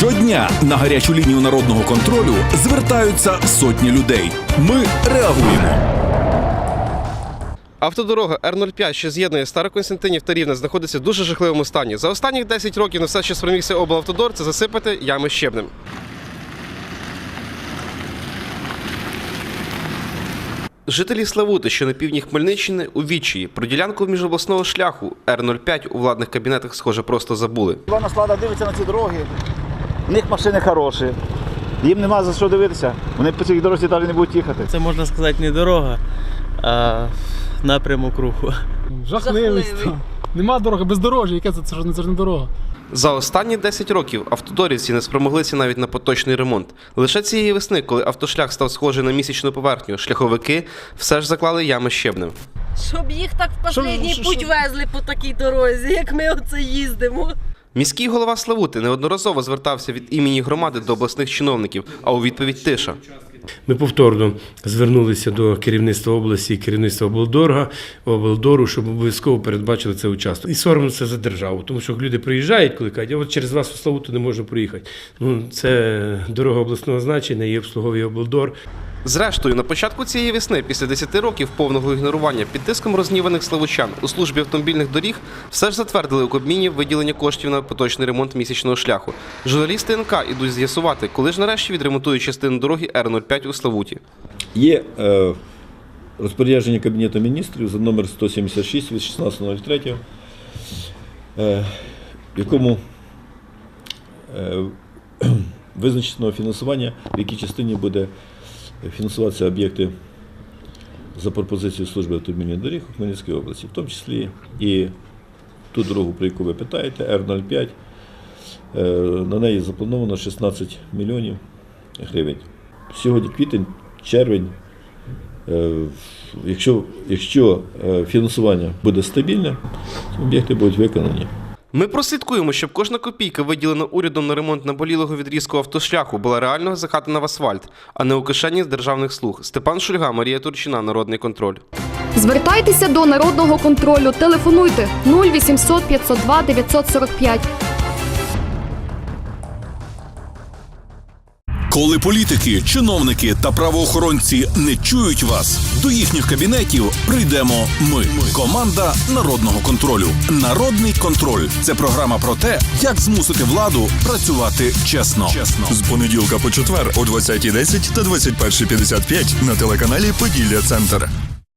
Щодня на гарячу лінію народного контролю звертаються сотні людей. Ми реагуємо. Автодорога Р-05, що з'єднує Староконстантинів та Рівне, знаходиться в дуже жахливому стані. За останні 10 років на все, що спромігся облавтодор, це засипати ями щебнем. Жителі Славути, що на півдні Хмельниччини, у відчаї про ділянку міжобласного шляху Р-05 у владних кабінетах, схоже, просто забули. Івана Склада дивиться на ці дороги. У них машини хороші. Їм нема за що дивитися. Вони по цій дорозі навіть не будуть їхати. Це можна сказати не дорога, а напрямок руху. Жахливий. Нема дороги, бездорожжя, яке це, це, ж не- це ж не дорога. За останні 10 років автодорівці не спромоглися навіть на поточний ремонт. Лише цієї весни, коли автошлях став схожий на місячну поверхню, шляховики все ж заклали ями щебнем. Щоб їх так в последній що- путь що- везли по такій дорозі, як ми оце їздимо. Міський голова Славути неодноразово звертався від імені громади до обласних чиновників, а у відповідь тиша. Ми повторно звернулися до керівництва області керівництва облдорга, облдору, щоб обов'язково передбачили це участок. І соромно це за державу, тому що люди приїжджають, коли кажуть, а от через вас у Славуту не можна проїхати. Ну, це дорога обласного значення, і обслуговує облдор. Зрештою, на початку цієї весни, після 10 років повного ігнорування під тиском розніваних славучан у службі автомобільних доріг, все ж затвердили у Кабміні виділення коштів на поточний ремонт місячного шляху. Журналісти НК ідуть з'ясувати, коли ж нарешті відремонтують частину дороги Р-05 у Славуті. Є е, розпорядження Кабінету міністрів за номер 176 від 16.03, е, якому е, визначено фінансування, в якій частині буде фінансуватися об'єкти за пропозицією служби автомобільних доріг у Хмельницькій області, в тому числі і ту дорогу, про яку ви питаєте, Р-05. Е, На неї заплановано 16 мільйонів гривень. Сьогодні квітень, червень. Е, Якщо, якщо е, фінансування буде стабільне, об'єкти будуть виконані. Ми прослідкуємо, щоб кожна копійка, виділена урядом на ремонт наболілого відрізку автошляху, була реально закатана в асфальт, а не у кишені з державних слуг. Степан Шульга, Марія Турчина, Народний контроль. Звертайтеся до народного контролю. Телефонуйте 0800 502 945. Коли політики, чиновники та правоохоронці не чують вас, до їхніх кабінетів прийдемо ми. Команда народного контролю. Народний контроль це програма про те, як змусити владу працювати чесно. Чесно З понеділка по четвер о 20.10 та 21.55 на телеканалі Поділля Центр.